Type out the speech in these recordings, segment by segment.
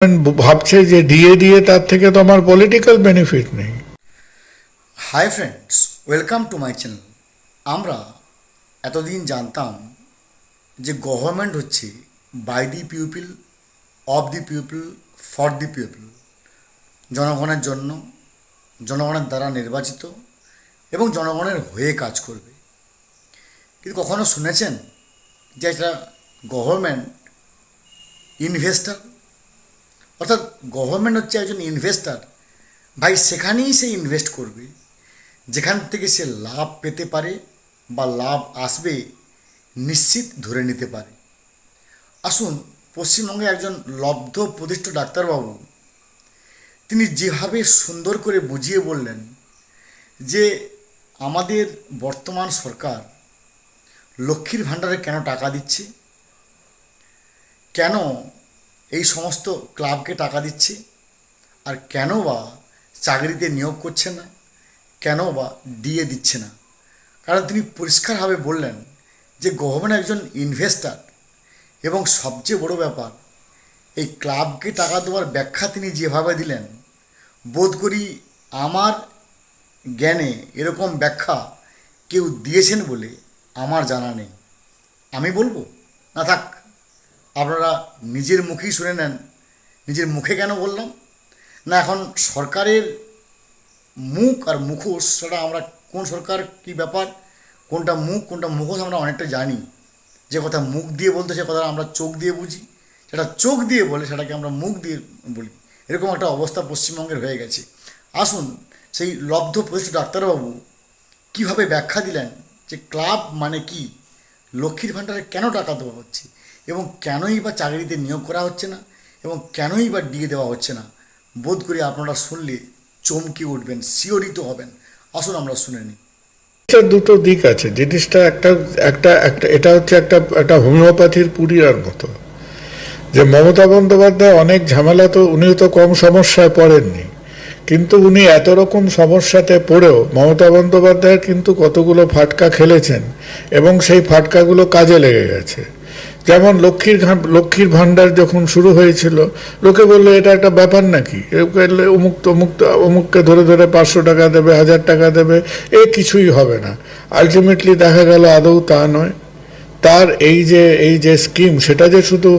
ভাবছে যে দিয়ে দিয়ে তার থেকে তো আমার পলিটিক্যাল বেনিফিট নেই। Hi friends welcome to my channel আমরা এতদিন জানতাম যে গভর্নমেন্ট হচ্ছে by the people of the people for the people জনগণের জন্য, জনগণের দ্বারা নির্বাচিত এবং জনগণের হয়ে কাজ করবে। কিন্তু কখনো শুনেছেন যে এটা গভর্নমেন্ট ইনভেস্টার অর্থাৎ গভর্নমেন্ট হচ্ছে একজন ইনভেস্টার ভাই, সেখানেই সে ইনভেস্ট করবে। যেখান থেকে সে লাভ পেতে পারে বা লাভ আসবে, নিশ্চিত ধরে নিতে পারে। আসুন, পশ্চিমবঙ্গে একজন লব্ধ প্রতিষ্ঠ ডাক্তারবাবু, তিনি যেভাবে সুন্দর করে বুঝিয়ে বললেন যে, আমাদের বর্তমান সরকার লক্ষ্মীর ভাণ্ডারে কেন টাকা দিচ্ছে? কেন এই সমস্ত ক্লাবকে টাকা দিচ্ছে। আর কেন বা চাকরিতে নিয়োগ করছে না? কেন বা দিয়ে দিচ্ছে না? কারণ তিনি পরিষ্কারভাবে বললেন যে গভর্নমেন্ট একজন ইনভেস্টার এবং সবচেয়ে বড় ব্যাপার, এই ক্লাবকে টাকা দেওয়ার ব্যাখ্যা তিনি যেভাবে দিলেন, বোধ করি আমার জ্ঞানে এরকম ব্যাখ্যা কেউ দিয়েছেন বলে আমার জানা নেই। আমি বলব? না থাক। আপনারা নিজের মুখেই শুনে নেন। নিজের মুখে কেন বললাম? না, এখন সরকারের মুখ আর মুখোশ, সেটা আমরা কোন সরকার কি ব্যাপার, কোনটা মুখ, কোনটা মুখোশ আমরা অনেকটা জানি। যে কথা মুখ দিয়ে বলতে, সে কথা আমরা চোখ দিয়ে বুঝি। সেটা চোখ দিয়ে বলে, সেটাকে আমরা মুখ দিয়ে বলি। এরকম একটা অবস্থা পশ্চিমবঙ্গের হয়ে গেছে। আসুন, সেই লব্ধ প্রতিষ্ঠিত ডাক্তারবাবু কীভাবে ব্যাখ্যা দিলেন যে ক্লাব মানে কি? লক্ষ্মীর ভাণ্ডারে কেন টাকা দেওয়া হচ্ছে? এবং কেনই বা চাকরিতে নিয়োগ করা হচ্ছে না এবং কেনই বা দিয়ে দেওয়া হচ্ছে না, বোধ করি আপনারা শুনলে চমকে উঠবেন শিওরিত হবেন। আসুন আমরা শুনে নিই। দুটো দিক আছে, জিনিসটা একটা একটা একটা, এটা হচ্ছে একটা একটা হোমিওপ্যাথির পুরিয়ার মতো। যে মমতা বন্দ্যোপাধ্যায় অনেক ঝামেলা তো উনিও তো কম সমস্যায় পড়েননি, কিন্তু উনি এত রকম সমস্যাতে পড়েও মমতা বন্দ্যোপাধ্যায়ের কিন্তু কতগুলো ফাটকা খেলেছেন এবং সেই ফাটকাগুলো কাজে লেগে গেছে। যেমন লক্ষ্মীর লক্ষ্মীর ভাণ্ডার যখন শুরু হয়েছিল, লোকে বলল, এটা একটা ব্যাপার নাকি? অমুক অমুক অমুককে ধরে ধরে পাঁচশো টাকা দেবে, হাজার টাকা দেবে, এ কিছুই হবে না। আলটিমেটলি দেখা গেল আদৌ তা নয়। তার এই যে এই যে স্কিম সেটা যে শুধু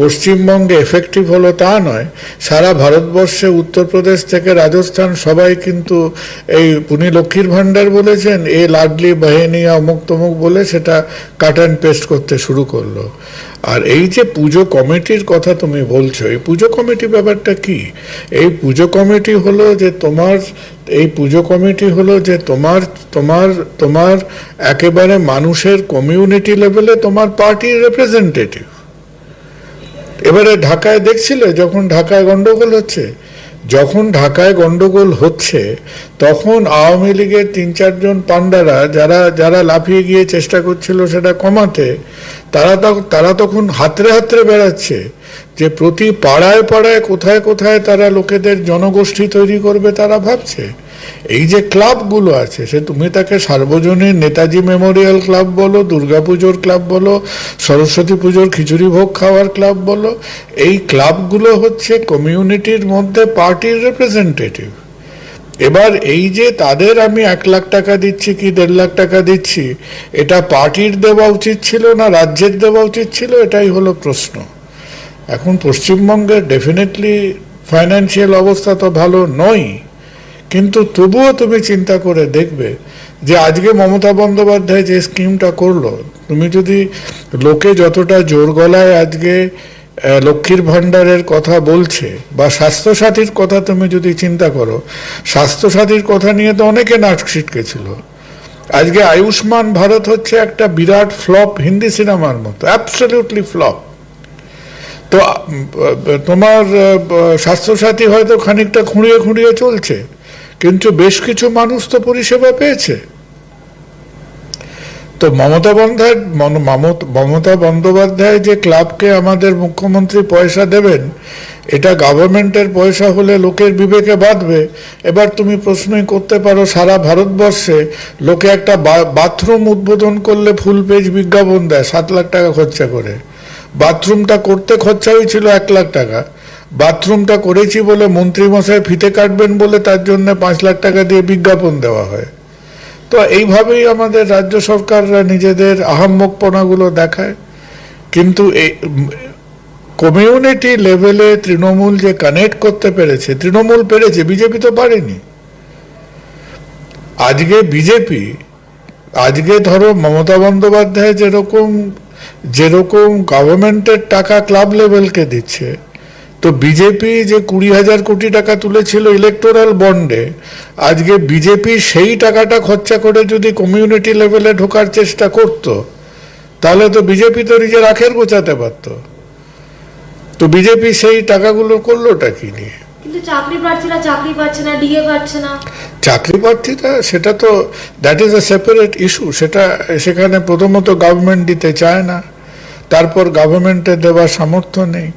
পশ্চিমবঙ্গে এফেক্টিভ হলো তা নয়, সারা ভারতবর্ষে উত্তরপ্রদেশ থেকে রাজস্থান সবাই কিন্তু এই উনি লক্ষ্মীর ভাণ্ডার বলেছেন, এ লাডলি বাহিনী অমুক তমুক বলে সেটা কাট অ্যান্ড পেস্ট করতে শুরু করল। আর এই যে পুজো কমিটির কথা তুমি বলছো, এই পুজো কমিটি ব্যাপারটা কি? এই পুজো কমিটি হলো যে তোমার, এই পুজো কমিটি হলো যে তোমার তোমার তোমার একেবারে মানুষের কমিউনিটি লেভেলে তোমার পার্টির রিপ্রেজেন্টেটিভ এবারে ঢাকায় দেখছিলে যখন ঢাকায় গন্ডগোল হচ্ছে? যখন ঢাকায় গন্ডগোল হচ্ছে, তখন আওয়ামী লীগের তিন চারজন পান্ডারা যারা যারা লাফিয়ে গিয়ে চেষ্টা করছিল সেটা কমাতে, তারা তারা তখন হাতরে হাতরে বেড়াচ্ছে যে প্রতি পাড়ায় পাড়ায় কোথায় কোথায় তারা লোকেদের জনগোষ্ঠী তৈরি করবে তারা ভাবছে। এই যে ক্লাবগুলো আছে, সে তুমি তাকে সার্বজনীন নেতাজি মেমোরিয়াল ক্লাব বলো দুর্গাপুজোর ক্লাব বলো, সরস্বতী পুজোর খিচুড়ি ভোগ খাওয়ার ক্লাব বলো, এই ক্লাবগুলো হচ্ছে কমিউনিটির মধ্যে পার্টির রিপ্রেজেন্টেটিভ এবার এই যে তাদের আমি এক লাখ টাকা দিচ্ছি কি দেড় লাখ টাকা দিচ্ছি, এটা পার্টির দেওয়া উচিত ছিল না রাজ্যের দেওয়া উচিত ছিল, এটাই হলো প্রশ্ন। এখন পশ্চিমবঙ্গের ডেফিনেটলি ফাইন্যান্সিয়াল অবস্থা তো ভালো নয়। কিন্তু তবুও তুমি চিন্তা করে দেখবে যে আজকে মমতা বন্দ্যোপাধ্যায় যে স্কিমটা করল, তুমি যদি লোকে যতটা জোর গলায় আজকে লক্ষ্মীর ভাণ্ডারের কথা বলছে বা স্বাস্থ্যসাথীর কথা তুমি যদি চিন্তা করো, স্বাস্থ্যসাথীর কথা নিয়ে তো অনেকে নাক ছিটকেছিল। আজকে আয়ুষ্মান ভারত হচ্ছে একটা বিরাট ফ্লপ হিন্দি সিনেমার মতো অ্যাবসলিউটলি ফ্লপ তো তোমার স্বাস্থ্যসাথী হয়তো খানিকটা খুঁড়িয়ে খুঁড়িয়ে চলছে। কিন্তু বেশ কিছু মানুষ তো পরিষেবা পেয়েছে। তো মমতা মন- মামত- বন্দ্যোপাধ্যায় যে ক্লাবকে আমাদের মুখ্যমন্ত্রী পয়সা দেবেন, এটা গভর্নমেন্টের পয়সা হলে লোকের বিবেকে বাঁধবে। এবার তুমি প্রশ্নই করতে পারো, সারা ভারতবর্ষে লোকে একটা বাথরুম উদ্বোধন করলে ফুল পেজ বিজ্ঞাপন দেয়, সাত লাখ টাকা খরচা করে। বাথরুমটা করতে খরচা হয়েছিল এক লাখ টাকা। বাথরুমটা করেছি বলে মন্ত্রীমশাই ফিতে কাটবেন বলে তার জন্য পাঁচ লাখ টাকা দিয়ে বিজ্ঞাপন দেওয়া হয়। তো এইভাবেই আমাদের রাজ্য সরকাররা নিজেদের আহাম্মকপনাগুলো দেখায়। কিন্তু কমিউনিটি লেভেলে তৃণমূল যে কানেক্ট করতে পেরেছে, তৃণমূল পেরেছে, বিজেপি তো পারেনি। আজকে বিজেপি, আজকে ধরো মমতা বন্দ্যোপাধ্যায় যেরকম যেরকম গভর্নমেন্টের টাকা ক্লাব লেভেলকে দিচ্ছে তো বিজেপি যে কুড়ি হাজার কোটি টাকা তুলেছিল ইলেকটোরাল বন্ডে আজকে বিজেপি সেই টাকাটা খরচা করে যদি কমিউনিটি লেভেলে ঢোকার চেষ্টা করত তাহলে তো বিজেপি তো নিজের আখের গোছাতে পারতো। তো বিজেপি সেই টাকাগুলো করলোটা কি নিয়ে? চাকরি প্রার্থীরা চাকরি পাচ্ছে না ডিএ পাচ্ছে না। চাকরি প্রার্থীরা সেটা তো that is a separate issue সেটা সেখানে প্রথমত গভর্নমেন্ট দিতে চায় না তারপর গভর্নমেন্টের দেওয়ার সামর্থ্য নেই।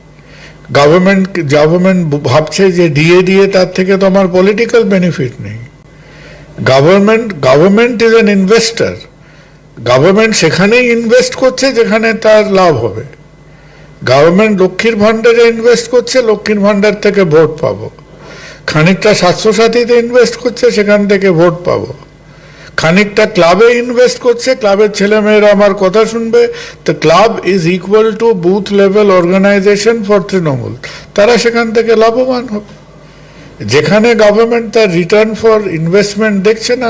গভর্নমেন্ট গভর্নমেন্ট ভাবছে যে ডিএ দিয়ে তার থেকে তো আমার পলিটিক্যাল বেনিফিট নেই। Government government is an investor government সেখানেই ইনভেস্ট করছে যেখানে তার লাভ হবে। গভর্নমেন্ট লক্ষ্মীর ভাণ্ডারে ইনভেস্ট করছে, লক্ষ্মীর ভাণ্ডার থেকে ভোট পাবো। খানিকটা স্বাস্থ্যসাথীতে ইনভেস্ট করছে, সেখান থেকে ভোট পাবো। খানিকটা ক্লাবে ইনভেস্ট করছে ক্লাবের ছেলেমেয়েরা আমার কথা শুনবে। তো club is equal to booth level organisation for Trinamool তারা সেখান থেকে লাভবান হবে যেখানে গভর্নমেন্ট তার রিটার্ন ফর ইনভেস্টমেন্ট দেখছে না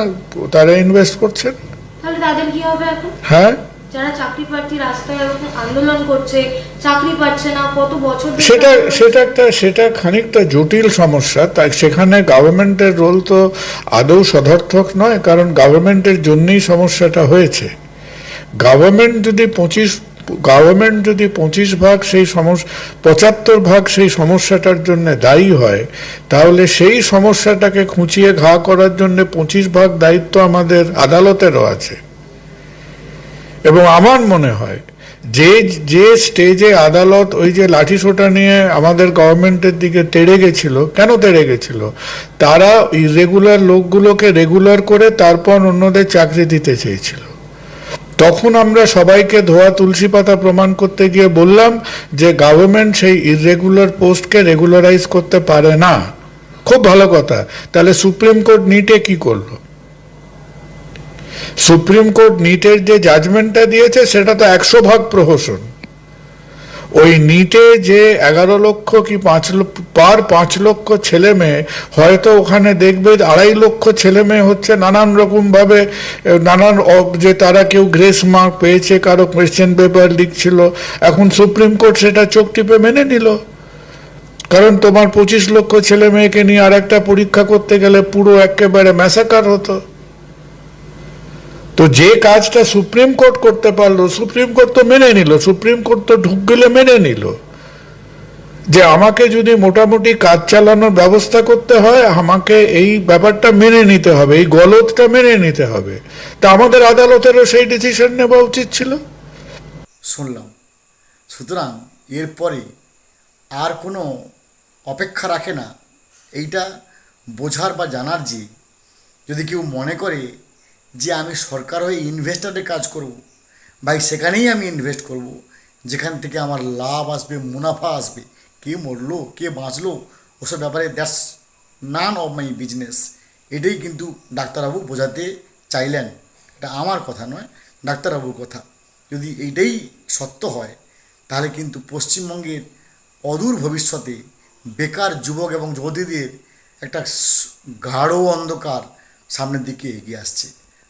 তারা ইনভেস্ট করছেন তাহলে তাদের কি হবে এখন? হ্যাঁ? যারা চাকরি প্রার্থী রাস্তায় আন্দোলন করছে চাকরি পাচ্ছে না কত বছর সেটা সেটা একটা সেটা খানিকটা জটিল সমস্যা। তাই সেখানে গভর্নমেন্টের রোল তো আদৌ সদর্থক নয় কারণ গভর্নমেন্টের জন্যই সমস্যাটা হয়েছে। গভর্নমেন্ট যদি পঁচিশ গভর্নমেন্ট যদি পঁচিশ ভাগ সেই সমস্যা পঁচাত্তর ভাগ সেই সমস্যাটার জন্য দায়ী হয় তাহলে সেই সমস্যাটাকে খুঁচিয়ে ঘা করার জন্য পঁচিশ ভাগ দায়িত্ব আমাদের আদালতেরও আছে। এবং আমার মনে হয়, যে যে স্টেজে আদালত ওই যে লাঠিসোঁটা নিয়ে আমাদের গভর্নমেন্টের দিকে তেড়ে গেছিল, কেন তেড়ে গেছিল? তারা ইরেগুলার লোকগুলোকে রেগুলার করে তারপর অন্যদের চাকরি দিতে চেয়েছিল। তখন আমরা সবাইকে ধোয়া তুলসী পাতা প্রমাণ করতে গিয়ে বললাম যে গভর্নমেন্ট সেই ইরেগুলার পোস্টকে রেগুলারাইজ করতে পারে না। খুব ভালো কথা। তাহলে সুপ্রিম কোর্ট নিটে কি করল? সুপ্রিম কোর্ট নিটের যে জাজমেন্টটা দিয়েছে, সেটা তো একশো ভাগ প্রহসন। ওই নিটে যে এগারো লক্ষ কি পাঁচ পার পাঁচ লক্ষ ছেলে মেয়ে, হয়তো ওখানে দেখবে আড়াই লক্ষ ছেলে মেয়ে হচ্ছে নানান রকম ভাবে নানান যে তারা কেউ গ্রেস মার্ক পেয়েছে, কারও কোয়েশ্চেন পেপার লিখছিল, এখন সুপ্রিম কোর্ট সেটা চোখ টিপে মেনে নিল। কারণ তোমার পঁচিশ লক্ষ ছেলে মেয়েকে নিয়ে আর একটা পরীক্ষা করতে গেলে পুরো একেবারে ম্যাসাকার হতো। তো যে কাজটা সুপ্রিম কোর্ট করতে পারল, সুপ্রিম কোর্ট তো মেনে নিল, সুপ্রিম কোর্ট তো ঢুক গেলে মেনে নিল। যে আমাকে যদি মোটামুটি কাজ চালানোর ব্যবস্থা করতে হয়, আমাকে এই ব্যাপারটা মেনে নিতে হবে, এই গলতটা মেনে নিতে হবে। তা আমাদের আদালতেরও সেই ডিসিশন নেওয়া উচিত ছিল। শুনলাম। সুতরাং এরপরে আর কোনো অপেক্ষা রাখে না। এইটা বোঝার বা জানার যে যদি কেউ মনে করে যে আমি সরকার হয়ে ইনভেস্টারের কাজ করব, ভাই সেখানেই আমি ইনভেস্ট করব, যেখান থেকে আমার লাভ আসবে, মুনাফা আসবে, কে মরলো, কে বাঁচলো, ওসব ব্যাপারে that's none of my business এটাই কিন্তু ডাক্তারবাবু বোঝাতে চাইলেন। এটা আমার কথা নয়, ডাক্তারবাবুর কথা। যদি এইটাই সত্য হয়, তাহলে কিন্তু পশ্চিমবঙ্গের অদূর ভবিষ্যতে বেকার যুবক এবং যুবতীদের একটা গাঢ় অন্ধকার সামনের দিকে এগিয়ে আসছে।